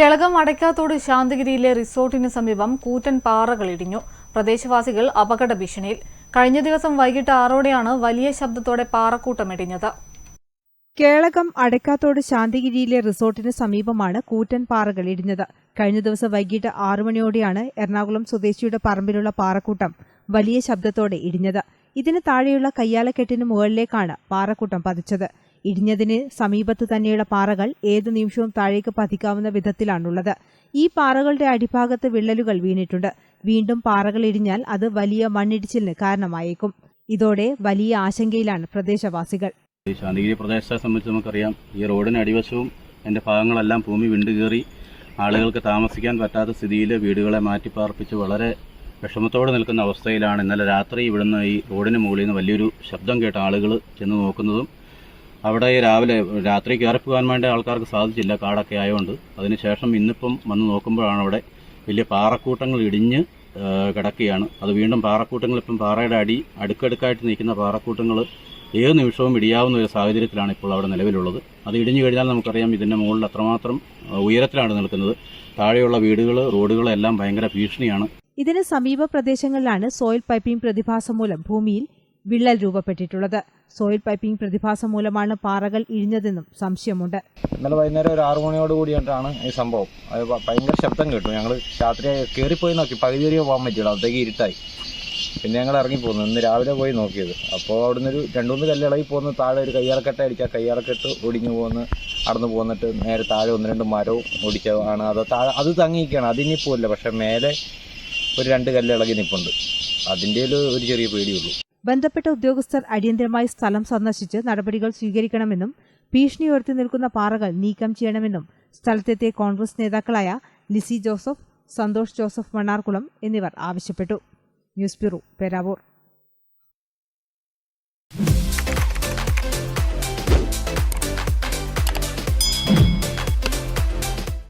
കേളകം അടയ്ക്കാത്തോട് ശാന്തഗിരിയിലെ റിസോർട്ടിന് സമീപം കൂറ്റൻ പാറകൾ ഇടിഞ്ഞു. പ്രദേശവാസികൾ അപകട ഭീഷണിയിൽ. കഴിഞ്ഞ ദിവസം വൈകിട്ട് ആറോടെയാണ് വലിയ ശബ്ദത്തോടെ പാറക്കൂട്ടം ഇടിഞ്ഞത്. കേളകം അടയ്ക്കാത്തോട് ശാന്തിഗിരിയിലെ റിസോർട്ടിന് സമീപമാണ് കൂറ്റൻ പാറകൾ ഇടിഞ്ഞത്. കഴിഞ്ഞ ദിവസം വൈകിട്ട് ആറു മണിയോടെയാണ് എറണാകുളം സ്വദേശിയുടെ പറമ്പിലുള്ള പാറക്കൂട്ടം വലിയ ശബ്ദത്തോടെ ഇടിഞ്ഞത്. ഇതിന് താഴെയുള്ള കയ്യാലക്കെട്ടിന് മുകളിലേക്കാണ് പാറക്കൂട്ടം പതിച്ചത്. ഇടിഞ്ഞതിന് സമീപത്ത് തന്നെയുള്ള പാറകൾ ഏത് നിമിഷവും താഴേക്ക് പതിക്കാവുന്ന വിധത്തിലാണുള്ളത്. ഈ പാറകളുടെ അടിഭാഗത്ത് വിള്ളലുകൾ വീണിട്ടുണ്ട്. വീണ്ടും പാറകൾ ഇടിഞ്ഞാൽ അത് വലിയ മണ്ണിടിച്ചിലിന് കാരണമായേക്കും. ഇതോടെ വലിയ ആശങ്കയിലാണ് പ്രദേശവാസികൾ. ഈ ശാന്തിഗിരി പ്രദേശത്തെ സംബന്ധിച്ച് നമുക്കറിയാം ഈ റോഡിന് അടിവശവും എന്റെ ഭാഗങ്ങളെല്ലാം ഭൂമി വിണ്ടുകേറി ആളുകൾക്ക് താമസിക്കാൻ പറ്റാത്ത സ്ഥിതിയിൽ വീടുകളെ മാറ്റിപ്പാർപ്പിച്ച് വളരെ വിഷമത്തോടെ നിൽക്കുന്ന അവസ്ഥയിലാണ്. ഇന്നലെ രാത്രി ഇവിടുന്ന് ഈ റോഡിന് മുകളിൽ നിന്ന് വലിയൊരു ശബ്ദം കേട്ട ആളുകൾ ചെന്ന് നോക്കുന്നതും അവിടെ രാവിലെ രാത്രി കയറിപ്പോകാൻ വേണ്ടി ആൾക്കാർക്ക് സാധിച്ചില്ല കാടൊക്കെ ആയതുകൊണ്ട് അതിനുശേഷം ഇന്നിപ്പം വന്ന് നോക്കുമ്പോഴാണ് അവിടെ വലിയ പാറക്കൂട്ടങ്ങൾ ഇടിഞ്ഞ് കിടക്കുകയാണ്. അത് വീണ്ടും പാറക്കൂട്ടങ്ങൾ ഇപ്പം പാറയുടെ അടി അടുക്കടുക്കായിട്ട് നിൽക്കുന്ന പാറക്കൂട്ടങ്ങൾ ഏത് നിമിഷവും ഇടിയാവുന്ന ഒരു സാഹചര്യത്തിലാണ് ഇപ്പോൾ അവിടെ നിലവിലുള്ളത്. അത് ഇടിഞ്ഞു കഴിഞ്ഞാൽ നമുക്കറിയാം ഇതിന്റെ മുകളിൽ അത്രമാത്രം ഉയരത്തിലാണ് നിൽക്കുന്നത്. താഴെയുള്ള വീടുകൾ റോഡുകളെല്ലാം ഭയങ്കര ഭീഷണിയാണ്. ഇതിന് സമീപ പ്രദേശങ്ങളിലാണ് സോയിൽ പൈപ്പിംഗ് പ്രതിഭാസം മൂലം ഭൂമിയിൽ വിള്ളൽ രൂപപ്പെട്ടിട്ടുള്ളത്. സോയിൽ പൈപ്പിംഗ് പ്രതിഭാസം മൂലമാണ് പാറകൾ ഇഴിഞ്ഞതെന്നും സംശയമുണ്ട്. ഇന്നലെ വൈകുന്നേരം ഒരു ആറു മണിയോട് കൂടിയിട്ടാണ് ഈ സംഭവം. അത് ഭയങ്കര ശബ്ദം കേട്ടു. ഞങ്ങൾ രാത്രി കയറിപ്പോയി നോക്കി. പകുതി വരെ പോകാൻ പറ്റില്ല അവിടത്തേക്ക് ഇരുട്ടായി. പിന്നെ ഞങ്ങൾ ഇറങ്ങിപ്പോന്നു. ഇന്ന് രാവിലെ പോയി നോക്കിയത്. അപ്പോൾ അവിടുന്ന് ഒരു രണ്ടു മൂന്ന് കല്ല് ഇളകി പോകുന്നു താഴെ ഒരു കയ്യാറക്കെട്ട് അടിക്കുക കയ്യാറക്കെട്ട് ഒടിഞ്ഞു പോകുന്നു അടന്ന് പോന്നിട്ട് നേരെ താഴെ ഒന്ന് രണ്ട് മരവും ഒടിച്ചതാണ്. അത് താഴെ അത് തങ്ങിയിരിക്കുകയാണ്. അതിനി പോയില്ല പക്ഷെ മേലെ ഒരു രണ്ട് കല്ലിളകി നിൽപ്പുണ്ട് അതിന്റെ ഒരു ചെറിയ പേടിയുള്ളൂ. ബന്ധപ്പെട്ട ഉദ്യോഗസ്ഥർ അടിയന്തരമായി സ്ഥലം സന്ദർശിച്ച് നടപടികൾ സ്വീകരിക്കണമെന്നും ഭീഷണി ഉയർത്തി നിൽക്കുന്ന പാറകൾ നീക്കം ചെയ്യണമെന്നും സ്ഥലത്തെത്തിയ കോൺഗ്രസ് നേതാക്കളായ ലിസി ജോസഫ് സന്തോഷ് ജോസഫ് മണ്ണാർക്കുളം എന്നിവർ ആവശ്യപ്പെട്ടു. News bureau Peravoor.